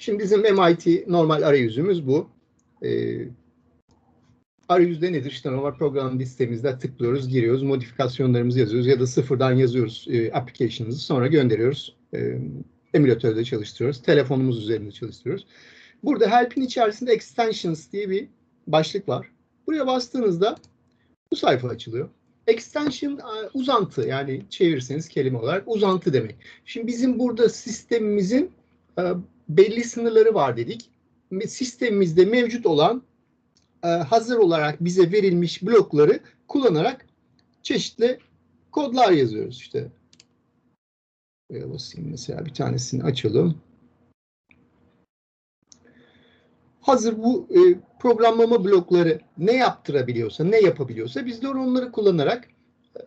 Şimdi bizim MIT normal arayüzümüz bu. Ee, arayüzde nedir? İşte normal program listemizde tıklıyoruz, giriyoruz, modifikasyonlarımızı yazıyoruz ya da sıfırdan yazıyoruz e, application'ımızı sonra gönderiyoruz. E, emülatörde çalıştırıyoruz, telefonumuz üzerinde çalıştırıyoruz. Burada help'in içerisinde extensions diye bir başlık var. Buraya bastığınızda bu sayfa açılıyor. Extension e, uzantı yani çevirirseniz kelime olarak uzantı demek. Şimdi bizim burada sistemimizin e, belli sınırları var dedik. Sistemimizde mevcut olan e, hazır olarak bize verilmiş blokları kullanarak çeşitli kodlar yazıyoruz işte. Buraya basayım mesela bir tanesini açalım. Hazır bu e, programlama blokları ne yaptırabiliyorsa, ne yapabiliyorsa biz de onları kullanarak e,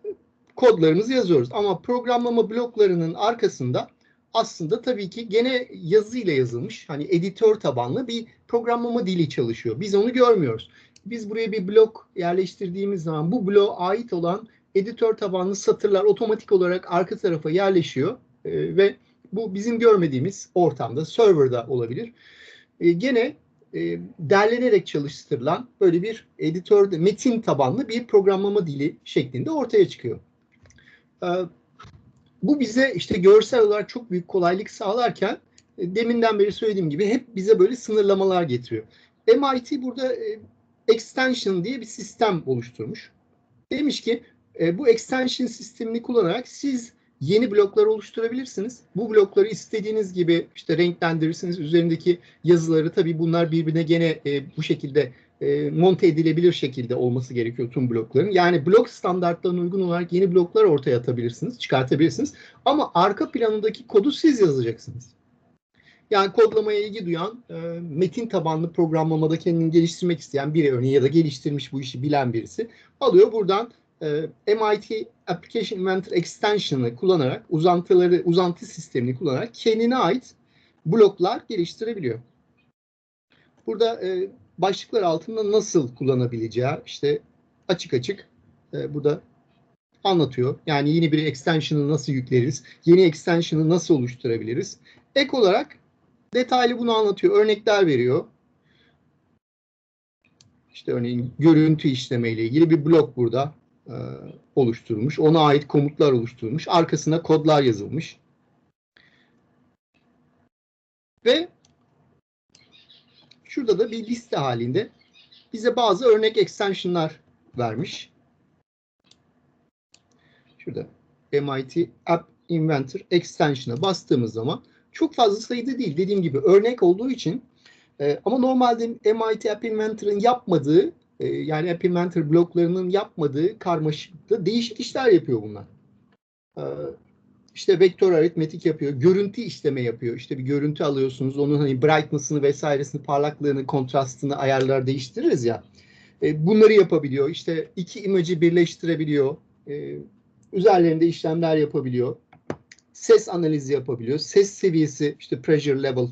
kodlarımızı yazıyoruz. Ama programlama bloklarının arkasında aslında tabii ki gene yazıyla yazılmış hani editör tabanlı bir programlama dili çalışıyor. Biz onu görmüyoruz. Biz buraya bir blok yerleştirdiğimiz zaman bu bloğa ait olan editör tabanlı satırlar otomatik olarak arka tarafa yerleşiyor e, ve bu bizim görmediğimiz ortamda serverda olabilir. E, gene e, derlenerek çalıştırılan böyle bir editör metin tabanlı bir programlama dili şeklinde ortaya çıkıyor. E, bu bize işte görsel olarak çok büyük kolaylık sağlarken e, deminden beri söylediğim gibi hep bize böyle sınırlamalar getiriyor. MIT burada e, extension diye bir sistem oluşturmuş. Demiş ki e, bu extension sistemini kullanarak siz yeni bloklar oluşturabilirsiniz. Bu blokları istediğiniz gibi işte renklendirirsiniz. Üzerindeki yazıları tabii bunlar birbirine gene e, bu şekilde e, monte edilebilir şekilde olması gerekiyor tüm blokların. Yani blok standartlarına uygun olarak yeni bloklar ortaya atabilirsiniz, çıkartabilirsiniz. Ama arka planındaki kodu siz yazacaksınız. Yani kodlamaya ilgi duyan, e, metin tabanlı programlamada kendini geliştirmek isteyen biri örneğin ya da geliştirmiş bu işi bilen birisi alıyor buradan e, MIT Application Inventor Extension'ı kullanarak uzantıları, uzantı sistemini kullanarak kendine ait bloklar geliştirebiliyor. Burada e, başlıklar altında nasıl kullanabileceği işte açık açık e, burada anlatıyor. Yani yeni bir extension'ı nasıl yükleriz, yeni extension'ı nasıl oluşturabiliriz. Ek olarak detaylı bunu anlatıyor, örnekler veriyor. İşte örneğin görüntü işleme ile ilgili bir blok burada e, oluşturulmuş. Ona ait komutlar oluşturulmuş. Arkasına kodlar yazılmış. Ve şurada da bir liste halinde bize bazı örnek extensionlar vermiş. Şurada MIT App Inventor Extension'a bastığımız zaman çok fazla sayıda değil. Dediğim gibi örnek olduğu için e, ama normalde MIT App Inventor'ın yapmadığı e, yani App Inventor bloklarının yapmadığı karmaşıkta değişik işler yapıyor bunlar. E, işte vektör aritmetik yapıyor, görüntü işleme yapıyor. İşte bir görüntü alıyorsunuz, onun hani brightness'ını vesairesini, parlaklığını, kontrastını ayarlar değiştiririz ya. E, bunları yapabiliyor. İşte iki imajı birleştirebiliyor. E, üzerlerinde işlemler yapabiliyor. Ses analizi yapabiliyor. Ses seviyesi, işte pressure level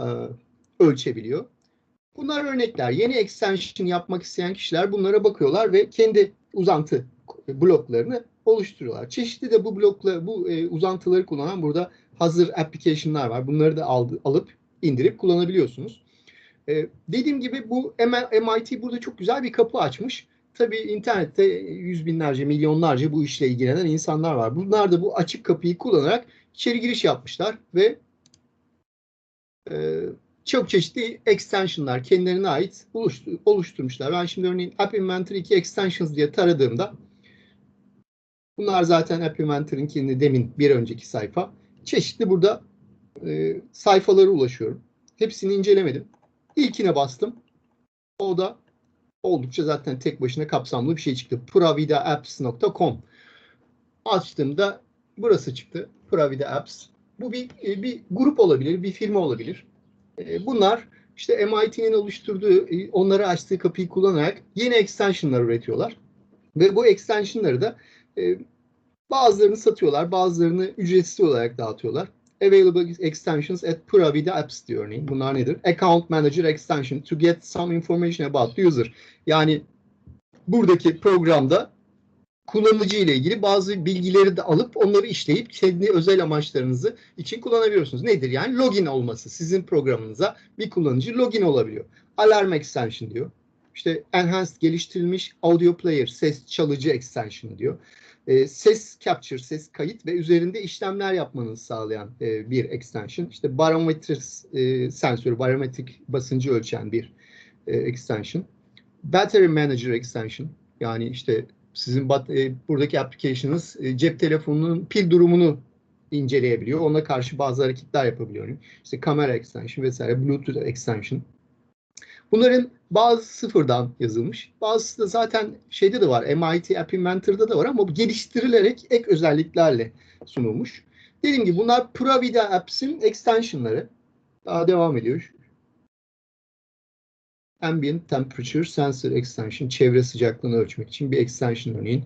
e, ölçebiliyor. Bunlar örnekler. Yeni extension yapmak isteyen kişiler bunlara bakıyorlar ve kendi uzantı bloklarını oluşturuyorlar. Çeşitli de bu blokla bu e, uzantıları kullanan burada hazır application'lar var. Bunları da aldı, alıp indirip kullanabiliyorsunuz. E, dediğim gibi bu MIT burada çok güzel bir kapı açmış. Tabii internette yüz binlerce, milyonlarca bu işle ilgilenen insanlar var. Bunlar da bu açık kapıyı kullanarak içeri giriş yapmışlar ve e, çok çeşitli extensionlar kendilerine ait oluşturmuşlar. Ben şimdi örneğin App Inventor 2 extensions diye taradığımda bunlar zaten App Inventor'ın kendi demin bir önceki sayfa. Çeşitli burada e, sayfalara ulaşıyorum. Hepsini incelemedim. İlkine bastım. O da oldukça zaten tek başına kapsamlı bir şey çıktı. pravidaapps.com Açtığımda burası çıktı. Pravida Apps. Bu bir, e, bir grup olabilir, bir firma olabilir. E, bunlar işte MIT'nin oluşturduğu, e, onları açtığı kapıyı kullanarak yeni extensionlar üretiyorlar. Ve bu extensionları da e, bazılarını satıyorlar, bazılarını ücretsiz olarak dağıtıyorlar. Available extensions at Pura Vida Apps diyor örneğin. Bunlar nedir? Account Manager Extension to get some information about the user. Yani buradaki programda kullanıcı ile ilgili bazı bilgileri de alıp onları işleyip kendi özel amaçlarınızı için kullanabiliyorsunuz. Nedir yani? Login olması. Sizin programınıza bir kullanıcı login olabiliyor. Alarm extension diyor. İşte enhanced geliştirilmiş audio player ses çalıcı extension diyor. E, ses capture, ses kayıt ve üzerinde işlemler yapmanızı sağlayan e, bir extension. İşte barometre e, sensörü, barometrik basıncı ölçen bir e, extension. Battery Manager extension. Yani işte sizin bat, e, buradaki application'ınız e, cep telefonunun pil durumunu inceleyebiliyor. Ona karşı bazı hareketler yapabiliyor. İşte kamera extension vesaire, Bluetooth extension. Bunların bazı sıfırdan yazılmış. Bazısı da zaten şeyde de var. MIT App Inventor'da da var ama bu geliştirilerek ek özelliklerle sunulmuş. Dediğim gibi bunlar Pravida Apps'in extensionları. Daha devam ediyor. Ambient Temperature Sensor Extension, çevre sıcaklığını ölçmek için bir extension örneğin.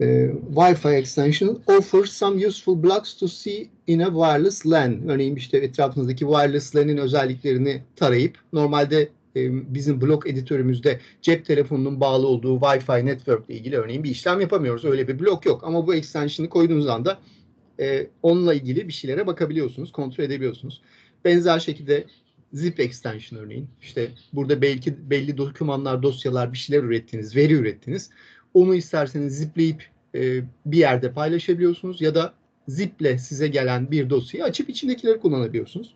E, Wi-Fi extension offers some useful blocks to see in a wireless LAN. Örneğin işte etrafınızdaki wireless LAN'in özelliklerini tarayıp normalde e, bizim blok editörümüzde cep telefonunun bağlı olduğu Wi-Fi network ile ilgili örneğin bir işlem yapamıyoruz. Öyle bir blok yok. Ama bu extension'ı koyduğunuz anda e, onunla ilgili bir şeylere bakabiliyorsunuz, kontrol edebiliyorsunuz. Benzer şekilde zip extension örneğin. İşte burada belki belli dokümanlar, dosyalar, bir şeyler ürettiniz, veri ürettiniz. Onu isterseniz zipleyip e, bir yerde paylaşabiliyorsunuz ya da ziple size gelen bir dosyayı açıp içindekileri kullanabiliyorsunuz.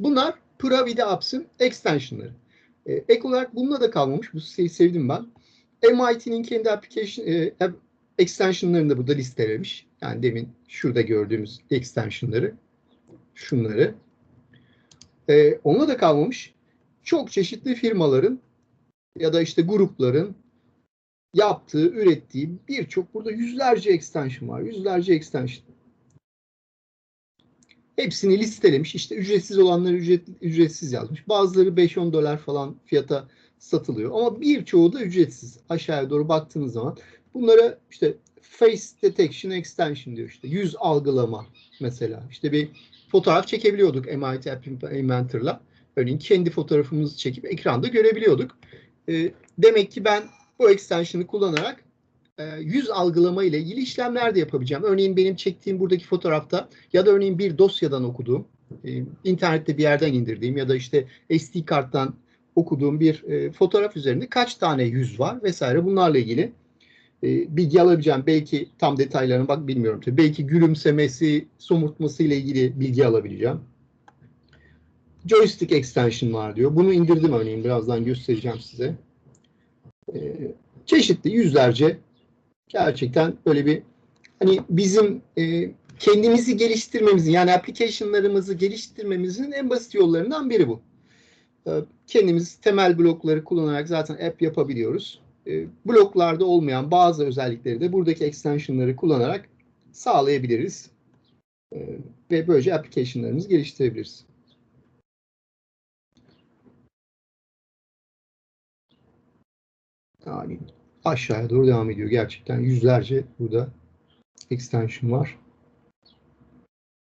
Bunlar Pravida Apps'ın extensionları. E, ek olarak bununla da kalmamış. Bu siteyi sevdim ben. MIT'nin kendi application e, extensionlarını da burada listelemiş. Yani demin şurada gördüğümüz extensionları. Şunları. E, onunla da kalmamış. Çok çeşitli firmaların ya da işte grupların yaptığı, ürettiği birçok burada yüzlerce extension var. Yüzlerce extension. Hepsini listelemiş. İşte ücretsiz olanları ücret, ücretsiz yazmış. Bazıları 5-10 dolar falan fiyata satılıyor. Ama birçoğu da ücretsiz. Aşağıya doğru baktığınız zaman bunlara işte face detection extension diyor işte. Yüz algılama mesela. İşte bir fotoğraf çekebiliyorduk MIT App Inventor'la. Örneğin kendi fotoğrafımızı çekip ekranda görebiliyorduk. E, demek ki ben bu extension'ı kullanarak e, yüz algılama ile ilgili işlemler de yapabileceğim. Örneğin benim çektiğim buradaki fotoğrafta ya da örneğin bir dosyadan okuduğum, e, internette bir yerden indirdiğim ya da işte SD karttan okuduğum bir e, fotoğraf üzerinde kaç tane yüz var vesaire bunlarla ilgili bilgi alabileceğim. Belki tam detaylarını bak bilmiyorum. Tabii. Belki gülümsemesi, somurtması ile ilgili bilgi alabileceğim. Joystick extension var diyor. Bunu indirdim örneğin. Birazdan göstereceğim size. E, çeşitli yüzlerce gerçekten böyle bir hani bizim e, kendimizi geliştirmemizin yani application'larımızı geliştirmemizin en basit yollarından biri bu. E, kendimiz temel blokları kullanarak zaten app yapabiliyoruz. E, bloklarda olmayan bazı özellikleri de buradaki extension'ları kullanarak sağlayabiliriz. E, ve böylece application'larımızı geliştirebiliriz. Yani aşağıya doğru devam ediyor. Gerçekten yüzlerce burada extension var.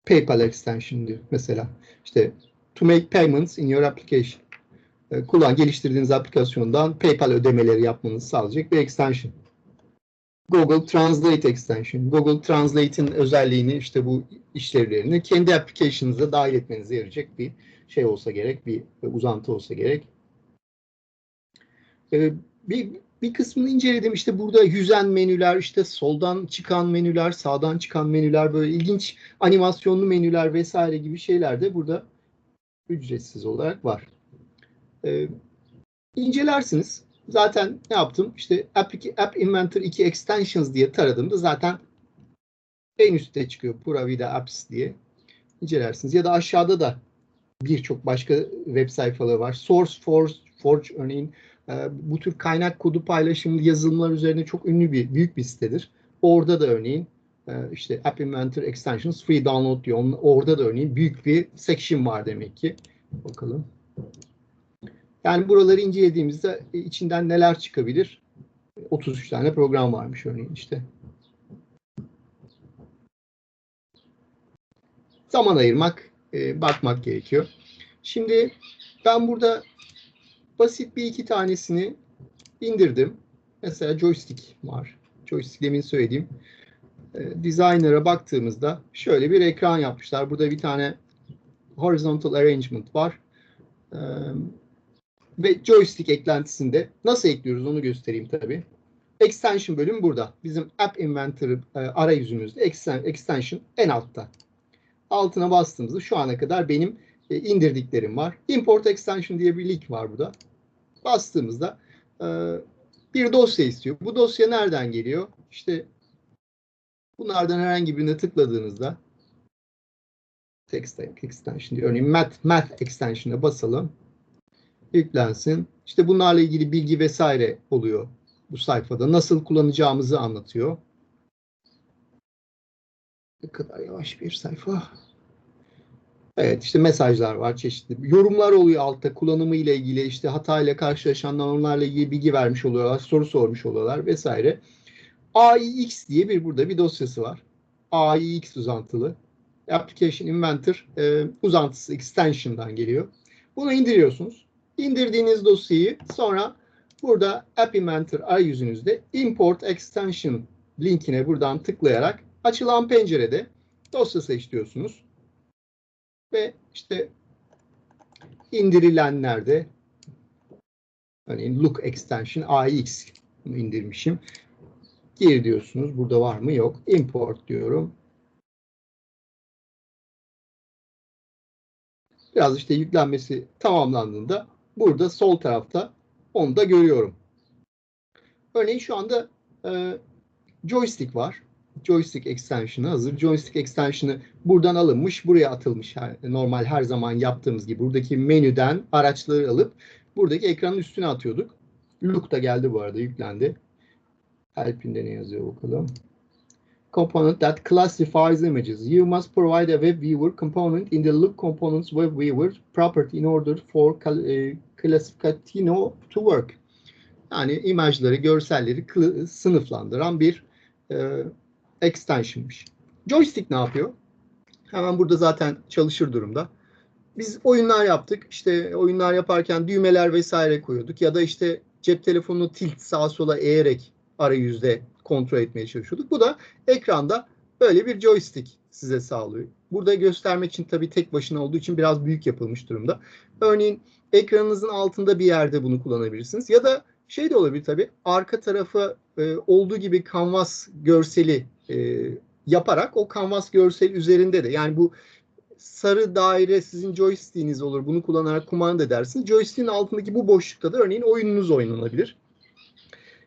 PayPal extension diyor mesela. İşte to make payments in your application. E, kullan geliştirdiğiniz aplikasyondan PayPal ödemeleri yapmanızı sağlayacak bir extension. Google Translate extension. Google Translate'in özelliğini işte bu işlevlerini kendi application'ınıza dahil etmenize yarayacak bir şey olsa gerek, bir uzantı olsa gerek. E, bir bir kısmını inceledim. İşte burada yüzen menüler, işte soldan çıkan menüler, sağdan çıkan menüler, böyle ilginç animasyonlu menüler vesaire gibi şeyler de burada ücretsiz olarak var. Ee, incelersiniz. Zaten ne yaptım? İşte App, App Inventor 2 Extensions diye taradığımda zaten en üstte çıkıyor. Pura Vida Apps diye incelersiniz. Ya da aşağıda da birçok başka web sayfaları var. Source Forge, Forge örneğin bu tür kaynak kodu paylaşımlı yazılımlar üzerine çok ünlü bir büyük bir sitedir. Orada da örneğin e, işte App Inventor Extensions Free Download diyor. Orada da örneğin büyük bir section var demek ki. Bakalım. Yani buraları incelediğimizde içinden neler çıkabilir? 33 tane program varmış örneğin işte. Zaman ayırmak, e, bakmak gerekiyor. Şimdi ben burada basit bir iki tanesini indirdim. Mesela joystick var. joystick demin söylediğim e, designer'a baktığımızda şöyle bir ekran yapmışlar. Burada bir tane horizontal arrangement var. E, ve joystick eklentisinde nasıl ekliyoruz onu göstereyim tabii. Extension bölüm burada. Bizim App Inventor e, arayüzümüzde extension en altta. Altına bastığımızda şu ana kadar benim e, indirdiklerim var. Import Extension diye bir link var burada. Bastığımızda e, bir dosya istiyor. Bu dosya nereden geliyor? İşte bunlardan herhangi birine tıkladığınızda text extension diyor. Örneğin math, math extension'a basalım. Yüklensin. İşte bunlarla ilgili bilgi vesaire oluyor bu sayfada. Nasıl kullanacağımızı anlatıyor. Ne kadar yavaş bir sayfa. Evet işte mesajlar var çeşitli. Yorumlar oluyor altta kullanımı ile ilgili işte hatayla karşılaşanlar onlarla ilgili bilgi vermiş oluyorlar, soru sormuş oluyorlar vesaire. AIX diye bir burada bir dosyası var. AIX uzantılı. Application Inventor e, uzantısı extension'dan geliyor. Bunu indiriyorsunuz. İndirdiğiniz dosyayı sonra burada App Inventor arayüzünüzde Import Extension linkine buradan tıklayarak açılan pencerede dosya seçiyorsunuz. Ve işte indirilenlerde örneğin Look Extension AX indirmişim. Gir diyorsunuz. Burada var mı? Yok. Import diyorum. Biraz işte yüklenmesi tamamlandığında burada sol tarafta onu da görüyorum. Örneğin şu anda e, joystick var. Joystick extension'ı hazır. Joystick extension'ı buradan alınmış, buraya atılmış. Normal her zaman yaptığımız gibi buradaki menüden araçları alıp buradaki ekranın üstüne atıyorduk. Look da geldi bu arada, yüklendi. Help'inde ne yazıyor bakalım. Component that classifies images. You must provide a web viewer component in the look components web viewer property in order for e, classificatino to work. Yani imajları, görselleri sınıflandıran bir e, extension'mış. Joystick ne yapıyor? Hemen burada zaten çalışır durumda. Biz oyunlar yaptık. İşte oyunlar yaparken düğmeler vesaire koyuyorduk. Ya da işte cep telefonunu tilt sağa sola eğerek arayüzde kontrol etmeye çalışıyorduk. Bu da ekranda böyle bir joystick size sağlıyor. Burada göstermek için tabii tek başına olduğu için biraz büyük yapılmış durumda. Örneğin ekranınızın altında bir yerde bunu kullanabilirsiniz. Ya da şey de olabilir tabii arka tarafı e, olduğu gibi kanvas görseli e, yaparak o kanvas görsel üzerinde de yani bu sarı daire sizin joystick'iniz olur. Bunu kullanarak kumanda edersiniz. Joystick'in altındaki bu boşlukta da örneğin oyununuz oynanabilir.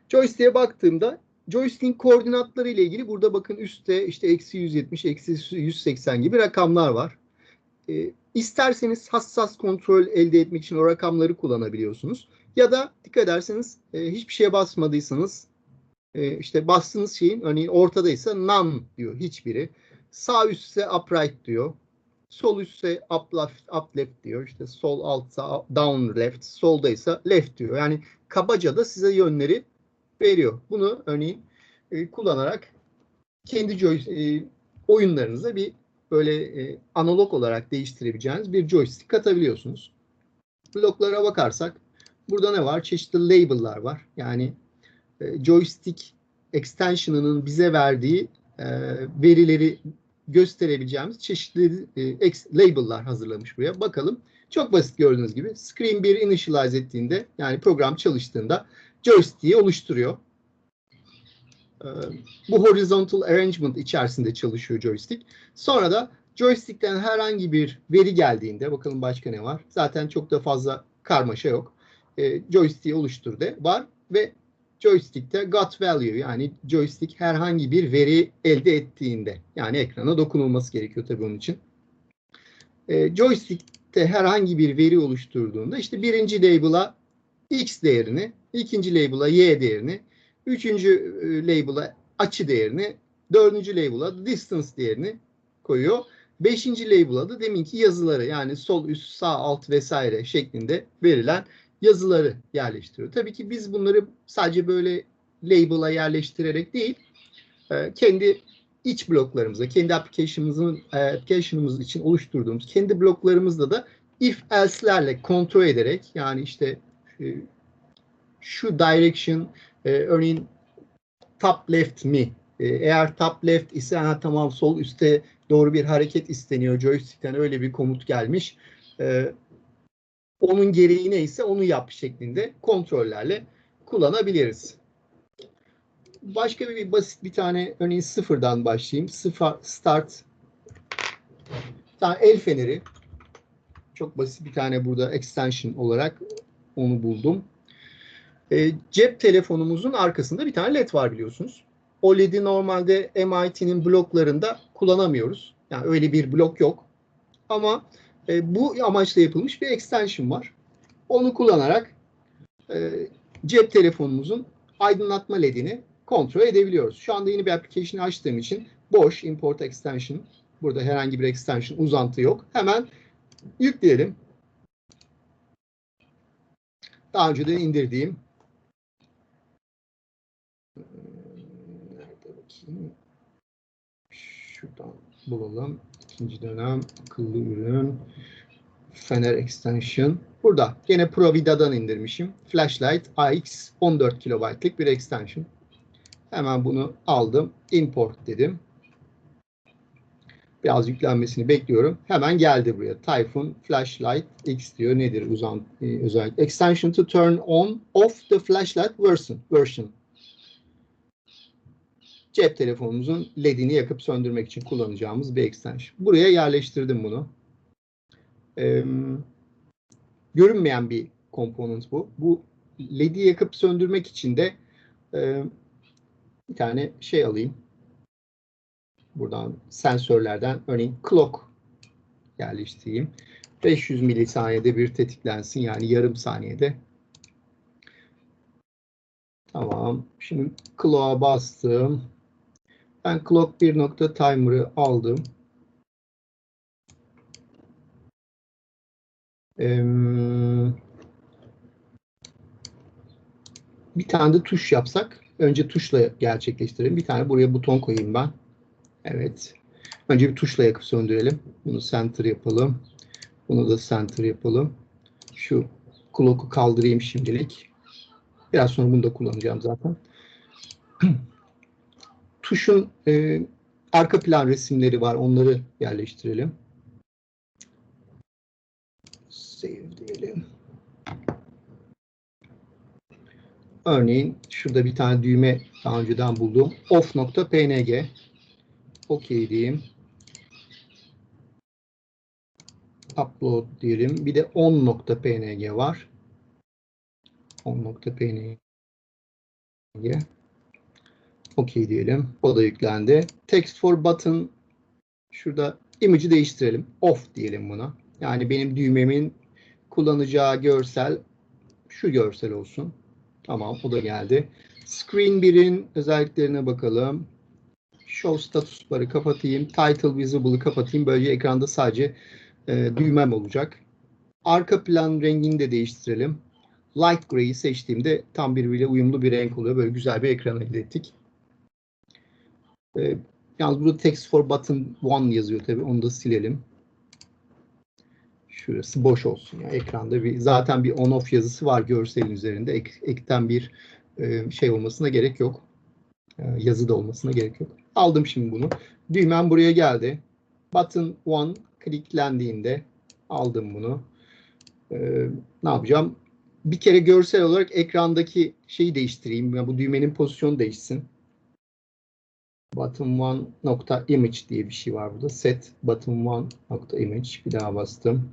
Joystick'e baktığımda joystick'in koordinatları ile ilgili burada bakın üstte işte eksi 170, eksi 180 gibi rakamlar var. E, isterseniz hassas kontrol elde etmek için o rakamları kullanabiliyorsunuz. Ya da dikkat ederseniz e, hiçbir şeye basmadıysanız e, işte bastığınız şeyin örneğin ortadaysa none diyor hiçbiri. Sağ üstte upright diyor. Sol üstte up left, up left diyor. İşte sol altta down left, soldaysa left diyor. Yani kabaca da size yönleri veriyor. Bunu örneğin e, kullanarak kendi e, oyunlarınıza bir böyle e, analog olarak değiştirebileceğiniz bir joystick katabiliyorsunuz. Bloklara bakarsak burada ne var? Çeşitli label'lar var. Yani e, joystick extension'ının bize verdiği e, verileri gösterebileceğimiz çeşitli e, label'lar hazırlamış buraya. Bakalım. Çok basit gördüğünüz gibi. Screen 1 initialize ettiğinde yani program çalıştığında joystick'i oluşturuyor. E, bu horizontal arrangement içerisinde çalışıyor joystick. Sonra da joystick'ten herhangi bir veri geldiğinde bakalım başka ne var? Zaten çok da fazla karmaşa yok. E, joystick'i oluştur de var ve joystick'te got value yani joystick herhangi bir veri elde ettiğinde yani ekrana dokunulması gerekiyor tabii onun için. E, joystick'te herhangi bir veri oluşturduğunda işte birinci label'a x değerini, ikinci label'a y değerini, üçüncü e, label'a açı değerini, dördüncü label'a distance değerini koyuyor. Beşinci label'a da deminki yazıları yani sol üst sağ alt vesaire şeklinde verilen yazıları yerleştiriyor. Tabii ki biz bunları sadece böyle label'a yerleştirerek değil, e, kendi iç bloklarımıza, kendi application'ımızın e, application'ımız için oluşturduğumuz kendi bloklarımızda da if else'lerle kontrol ederek yani işte e, şu direction örneğin top left mi? Eğer top left ise ha, tamam sol üstte doğru bir hareket isteniyor. Joystick'ten öyle bir komut gelmiş. Onun gereği neyse onu yap şeklinde kontrollerle kullanabiliriz. Başka bir, bir basit bir tane örneğin sıfırdan başlayayım. Sıfır start tane el feneri çok basit bir tane burada extension olarak onu buldum. E, cep telefonumuzun arkasında bir tane led var biliyorsunuz. O led'i normalde MIT'nin bloklarında kullanamıyoruz. Yani öyle bir blok yok. Ama e, bu amaçla yapılmış bir extension var. Onu kullanarak e, cep telefonumuzun aydınlatma ledini kontrol edebiliyoruz. Şu anda yeni bir application açtığım için boş import extension. Burada herhangi bir extension uzantı yok. Hemen yükleyelim. Daha önceden indirdiğim nerede bakayım? Şuradan bulalım. İkinci dönem akıllı ürün Fener Extension. Burada yine Provida'dan indirmişim. Flashlight AX 14 kilobaytlık bir extension. Hemen bunu aldım. Import dedim. Biraz yüklenmesini bekliyorum. Hemen geldi buraya. Typhoon Flashlight X diyor. Nedir uzan e, özellik? Extension to turn on off the flashlight version. version. Cep telefonumuzun ledini yakıp söndürmek için kullanacağımız bir extension. Buraya yerleştirdim bunu. Ee, görünmeyen bir komponent bu. Bu ledi yakıp söndürmek için de e, bir tane şey alayım buradan sensörlerden örneğin clock yerleştireyim. 500 milisaniyede bir tetiklensin yani yarım saniyede. Tamam. Şimdi clock'a bastım. Ben clock bir nokta timer'ı aldım. Ee, bir tane de tuş yapsak. Önce tuşla gerçekleştirelim. Bir tane buraya buton koyayım ben. Evet. Önce bir tuşla yakıp söndürelim. Bunu center yapalım. Bunu da center yapalım. Şu clock'u kaldırayım şimdilik. Biraz sonra bunu da kullanacağım zaten. Tuşun e, arka plan resimleri var. Onları yerleştirelim. Save diyelim. Örneğin şurada bir tane düğme daha önceden buldum. off.png OK diyeyim. Upload diyelim. Bir de on.png var. on.png OK diyelim. O da yüklendi. Text for button şurada image'i değiştirelim. Off diyelim buna. Yani benim düğmemin kullanacağı görsel şu görsel olsun. Tamam o da geldi. Screen 1'in özelliklerine bakalım. Show status barı kapatayım. Title visible'ı kapatayım. Böylece ekranda sadece e, düğmem olacak. Arka plan rengini de değiştirelim. Light Gray'i seçtiğimde tam birbiriyle uyumlu bir renk oluyor. Böyle güzel bir ekran elde ettik. E, yalnız burada text for button 1 yazıyor tabii. Onu da silelim. Şurası boş olsun. Yani ekranda bir zaten bir on off yazısı var görselin üzerinde. Ek, ekten bir e, şey olmasına gerek yok. E, yazı da olmasına gerek yok. Aldım şimdi bunu. Düğmem buraya geldi. Button 1 kliklendiğinde aldım bunu. Ee, ne yapacağım? Bir kere görsel olarak ekrandaki şeyi değiştireyim. Yani bu düğmenin pozisyonu değişsin. Button 1 nokta image diye bir şey var burada. Set button 1 nokta image. Bir daha bastım.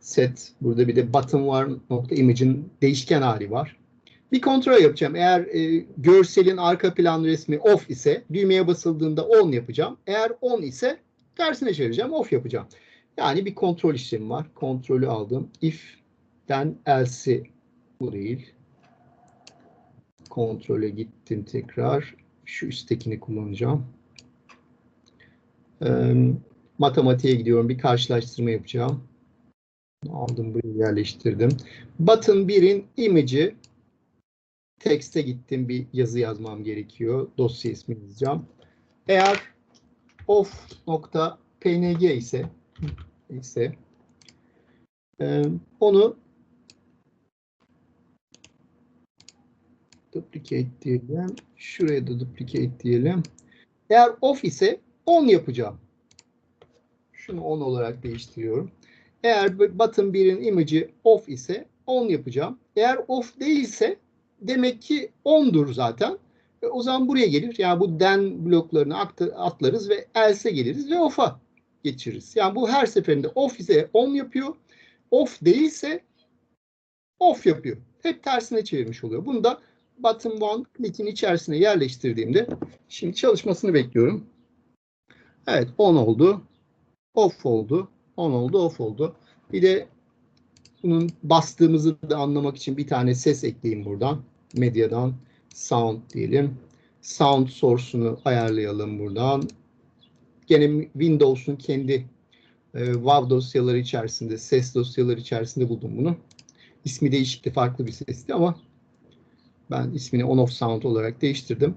Set. Burada bir de button 1 nokta image'in değişken hali var. Bir kontrol yapacağım. Eğer e, görselin arka plan resmi off ise düğmeye basıldığında on yapacağım. Eğer on ise tersine çevireceğim. Off yapacağım. Yani bir kontrol işlemi var. Kontrolü aldım. If'den else'i bu değil. Kontrole gittim tekrar. Şu üsttekini kullanacağım. E, matematiğe gidiyorum. Bir karşılaştırma yapacağım. Aldım buraya yerleştirdim. Button 1'in image'i Text'e gittim bir yazı yazmam gerekiyor. Dosya ismi yazacağım. Eğer of.png ise ise e, onu Duplicate diyelim. Şuraya da duplicate diyelim. Eğer off ise on yapacağım. Şunu on olarak değiştiriyorum. Eğer button 1'in image'i off ise on yapacağım. Eğer off değilse demek ki on'dur zaten. E, o zaman buraya gelir. Yani bu den bloklarını atlarız ve else'e geliriz ve off'a geçiririz. Yani bu her seferinde off ise on yapıyor. Off değilse off yapıyor. Hep tersine çevirmiş oluyor. Bunu da button one click'in içerisine yerleştirdiğimde şimdi çalışmasını bekliyorum. Evet on oldu. Off oldu. On oldu, off oldu. Bir de bunun bastığımızı da anlamak için bir tane ses ekleyeyim buradan. Medyadan sound diyelim. Sound source'unu ayarlayalım buradan. Gene Windows'un kendi e, WAV dosyaları içerisinde, ses dosyaları içerisinde buldum bunu. İsmi değişikti, farklı bir sesti ama ben ismini on off sound olarak değiştirdim.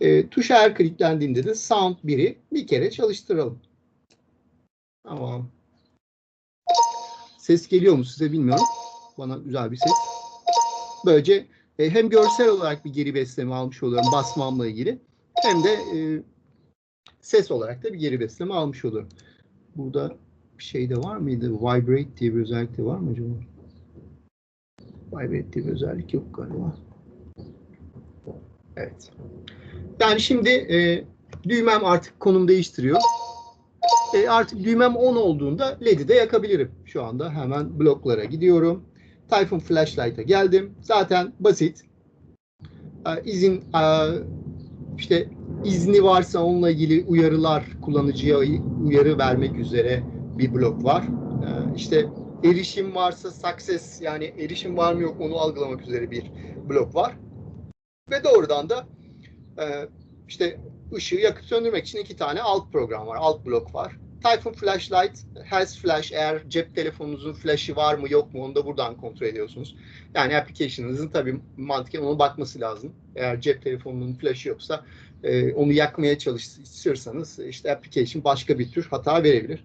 E, tuşa her kliklendiğinde de sound 1'i bir kere çalıştıralım. Tamam. Ses geliyor mu size bilmiyorum. Bana güzel bir ses. Böylece e, hem görsel olarak bir geri besleme almış oluyorum basmamla ilgili. Hem de e, ses olarak da bir geri besleme almış oluyorum. Burada bir şey de var mıydı? Vibrate diye bir özellik de var mı acaba? Bir özellik yok galiba. Evet. Yani şimdi e, düğmem artık konum değiştiriyor. E, artık düğmem 10 olduğunda LED'i de yakabilirim. Şu anda hemen bloklara gidiyorum. Typhoon Flashlight'a geldim. Zaten basit. E, izin e, işte izni varsa onunla ilgili uyarılar kullanıcıya uyarı vermek üzere bir blok var. E, işte erişim varsa success yani erişim var mı yok mu onu algılamak üzere bir blok var. Ve doğrudan da e, işte ışığı yakıp söndürmek için iki tane alt program var, alt blok var. Typhoon Flashlight, Health Flash eğer cep telefonunuzun flash'ı var mı yok mu onu da buradan kontrol ediyorsunuz. Yani application'ınızın tabii mantıken ona bakması lazım. Eğer cep telefonunun flash'ı yoksa e, onu yakmaya çalışırsanız işte application başka bir tür hata verebilir.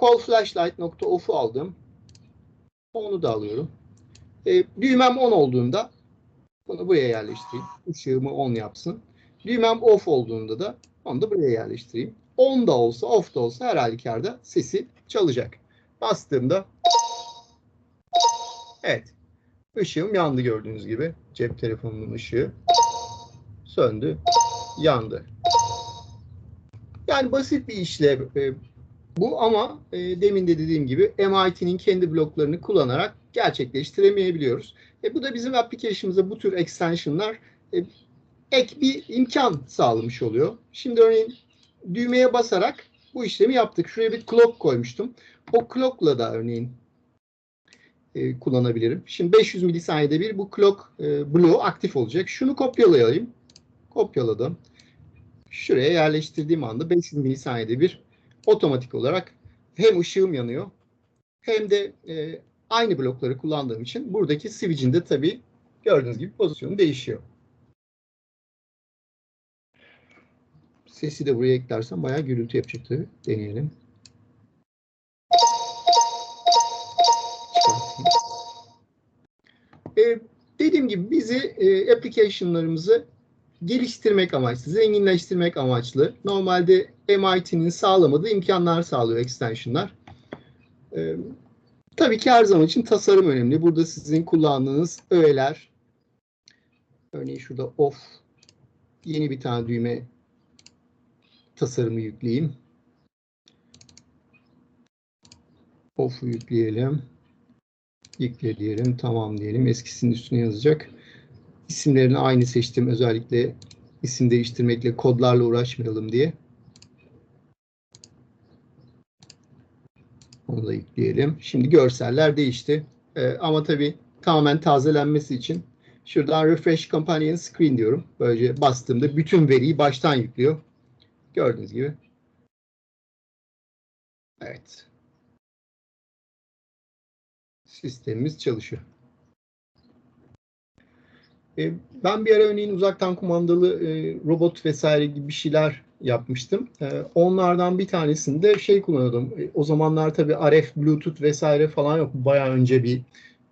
Call flashlight.off'u aldım. Onu da alıyorum. E, düğmem on olduğunda bunu buraya yerleştireyim. Işığımı on yapsın. Düğmem off olduğunda da onu da buraya yerleştireyim. On da olsa off da olsa her halükarda sesi çalacak. Bastığımda evet ışığım yandı gördüğünüz gibi. Cep telefonunun ışığı söndü, yandı. Yani basit bir işlev e, bu ama e, demin de dediğim gibi MIT'nin kendi bloklarını kullanarak gerçekleştiremeyebiliyoruz. E, bu da bizim application'ımıza bu tür extensionlar e, ek bir imkan sağlamış oluyor. Şimdi örneğin düğmeye basarak bu işlemi yaptık. Şuraya bir clock koymuştum. O clock'la da örneğin e, kullanabilirim. Şimdi 500 milisaniyede bir bu clock e, bloğu aktif olacak. Şunu kopyalayayım. Kopyaladım. Şuraya yerleştirdiğim anda 500 milisaniyede bir otomatik olarak hem ışığım yanıyor hem de e, aynı blokları kullandığım için buradaki switch'in de tabii gördüğünüz gibi pozisyonu değişiyor. Sesi de buraya eklersem bayağı gürültü yapacak tabii. Deneyelim. Ee, dediğim gibi bizi e, application'larımızı geliştirmek amaçlı, zenginleştirmek amaçlı. Normalde MIT'nin sağlamadığı imkanlar sağlıyor extension'lar. Ee, tabii ki her zaman için tasarım önemli. Burada sizin kullandığınız öğeler, örneğin şurada off yeni bir tane düğme tasarımı yükleyeyim. Off'u yükleyelim. Yükle diyelim. Tamam diyelim. Eskisinin üstüne yazacak. İsimlerini aynı seçtim. Özellikle isim değiştirmekle, kodlarla uğraşmayalım diye. Onu da yükleyelim. Şimdi görseller değişti. Ee, ama tabii tamamen tazelenmesi için şuradan Refresh Companion Screen diyorum. Böylece bastığımda bütün veriyi baştan yüklüyor. Gördüğünüz gibi. Evet. Sistemimiz çalışıyor. E, ben bir ara örneğin uzaktan kumandalı e, robot vesaire gibi şeyler yapmıştım. E, onlardan bir tanesinde şey kullanıyordum. o zamanlar tabii RF, Bluetooth vesaire falan yok. Bayağı önce bir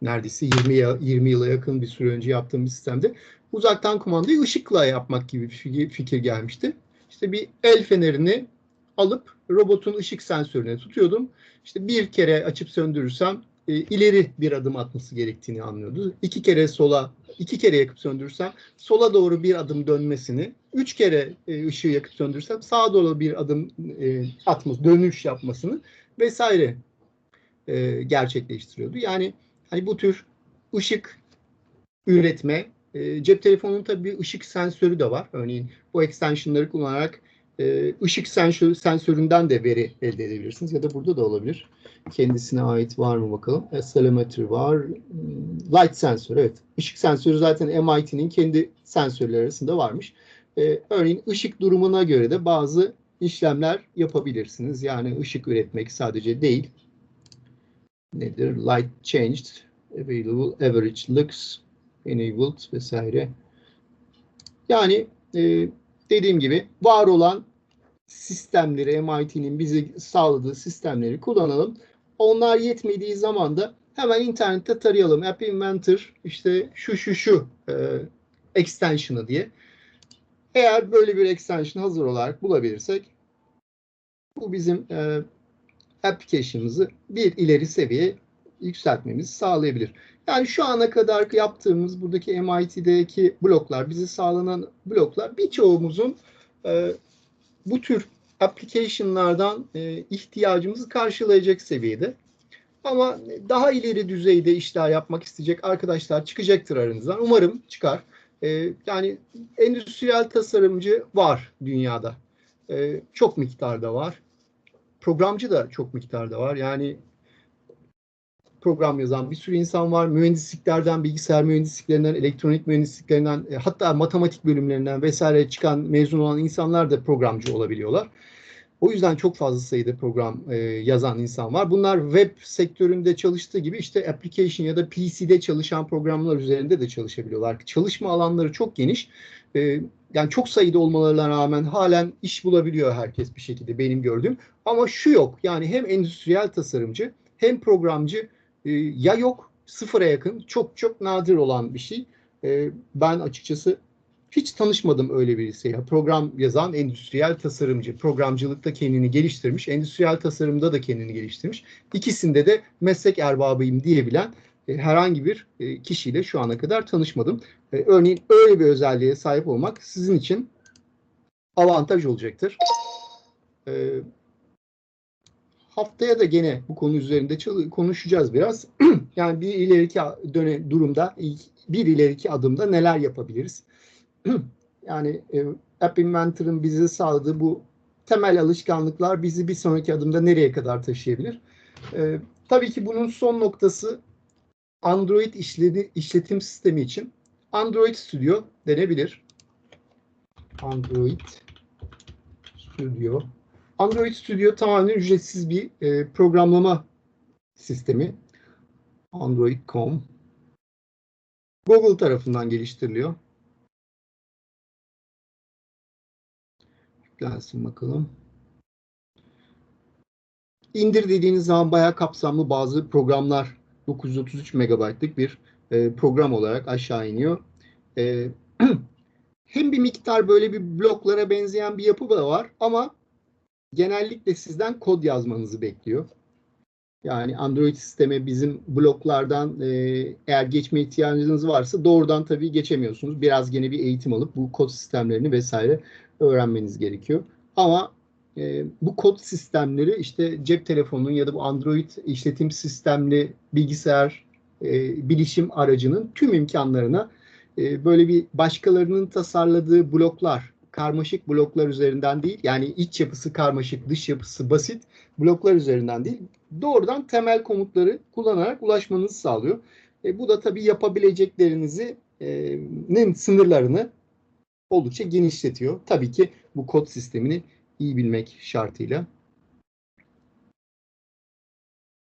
neredeyse 20 ya- 20 yıla yakın bir süre önce yaptığım bir sistemde uzaktan kumandayı ışıkla yapmak gibi bir fikir gelmişti. İşte bir el fenerini alıp robotun ışık sensörüne tutuyordum. İşte bir kere açıp söndürürsem e, ileri bir adım atması gerektiğini anlıyordu. İki kere sola, iki kere yakıp söndürürsem sola doğru bir adım dönmesini, üç kere e, ışığı yakıp söndürürsem sağa doğru bir adım e, atması, dönüş yapmasını vesaire e, gerçekleştiriyordu. Yani hani bu tür ışık üretme, e, cep telefonunun tabii bir ışık sensörü de var. Örneğin bu extensionları kullanarak e, ışık sensör, sensöründen de veri elde edebilirsiniz ya da burada da olabilir. Kendisine ait var mı bakalım. Accelerometer var. Hmm, Light sensör evet. Işık sensörü zaten MIT'nin kendi sensörleri arasında varmış. E, örneğin ışık durumuna göre de bazı işlemler yapabilirsiniz. Yani ışık üretmek sadece değil. Nedir? Light changed, available, average lux, enabled vesaire. Yani e, dediğim gibi var olan sistemleri MIT'nin bize sağladığı sistemleri kullanalım. Onlar yetmediği zaman da hemen internette tarayalım. App Inventor işte şu şu şu e, extension'ı diye. Eğer böyle bir extension hazır olarak bulabilirsek bu bizim e, application'ımızı bir ileri seviyeye yükseltmemizi sağlayabilir. Yani şu ana kadar yaptığımız buradaki MIT'deki bloklar, bize sağlanan bloklar birçoğumuzun e, bu tür application'lardan e, ihtiyacımızı karşılayacak seviyede. Ama daha ileri düzeyde işler yapmak isteyecek arkadaşlar çıkacaktır aranızdan. Umarım çıkar. E, yani endüstriyel tasarımcı var dünyada. E, çok miktarda var. Programcı da çok miktarda var. Yani program yazan bir sürü insan var. Mühendisliklerden, bilgisayar mühendisliklerinden, elektronik mühendisliklerinden, e, hatta matematik bölümlerinden vesaire çıkan mezun olan insanlar da programcı olabiliyorlar. O yüzden çok fazla sayıda program e, yazan insan var. Bunlar web sektöründe çalıştığı gibi işte application ya da PC'de çalışan programlar üzerinde de çalışabiliyorlar. Çalışma alanları çok geniş. E, yani çok sayıda olmalarına rağmen halen iş bulabiliyor herkes bir şekilde benim gördüğüm. Ama şu yok yani hem endüstriyel tasarımcı hem programcı e, ya yok sıfıra yakın çok çok nadir olan bir şey. E, ben açıkçası hiç tanışmadım öyle birisiyle. Program yazan endüstriyel tasarımcı. Programcılıkta kendini geliştirmiş. Endüstriyel tasarımda da kendini geliştirmiş. İkisinde de meslek erbabıyım diyebilen e, herhangi bir e, kişiyle şu ana kadar tanışmadım. E, örneğin öyle bir özelliğe sahip olmak sizin için avantaj olacaktır. E, haftaya da gene bu konu üzerinde konuşacağız biraz. yani bir ileriki dönem durumda bir ileriki adımda neler yapabiliriz? yani e, App Inventor'ın bize sağladığı bu temel alışkanlıklar bizi bir sonraki adımda nereye kadar taşıyabilir? E, tabii ki bunun son noktası Android işledi, işletim sistemi için Android Studio denebilir. Android Studio. Android Studio tamamen ücretsiz bir e, programlama sistemi. Android.com Google tarafından geliştiriliyor. Yüklensin bakalım. İndir dediğiniz zaman bayağı kapsamlı bazı programlar 933 megabaytlık bir e, program olarak aşağı iniyor. E, hem bir miktar böyle bir bloklara benzeyen bir yapı da var ama genellikle sizden kod yazmanızı bekliyor. Yani Android sisteme bizim bloklardan e, eğer geçme ihtiyacınız varsa doğrudan tabii geçemiyorsunuz. Biraz gene bir eğitim alıp bu kod sistemlerini vesaire öğrenmeniz gerekiyor. Ama e, bu kod sistemleri işte cep telefonunun ya da bu Android işletim sistemli bilgisayar e, bilişim aracının tüm imkanlarına e, böyle bir başkalarının tasarladığı bloklar, karmaşık bloklar üzerinden değil, yani iç yapısı karmaşık, dış yapısı basit bloklar üzerinden değil, doğrudan temel komutları kullanarak ulaşmanızı sağlıyor. E, bu da tabii yapabileceklerinizin sınırlarını oldukça genişletiyor. Tabii ki bu kod sistemini iyi bilmek şartıyla.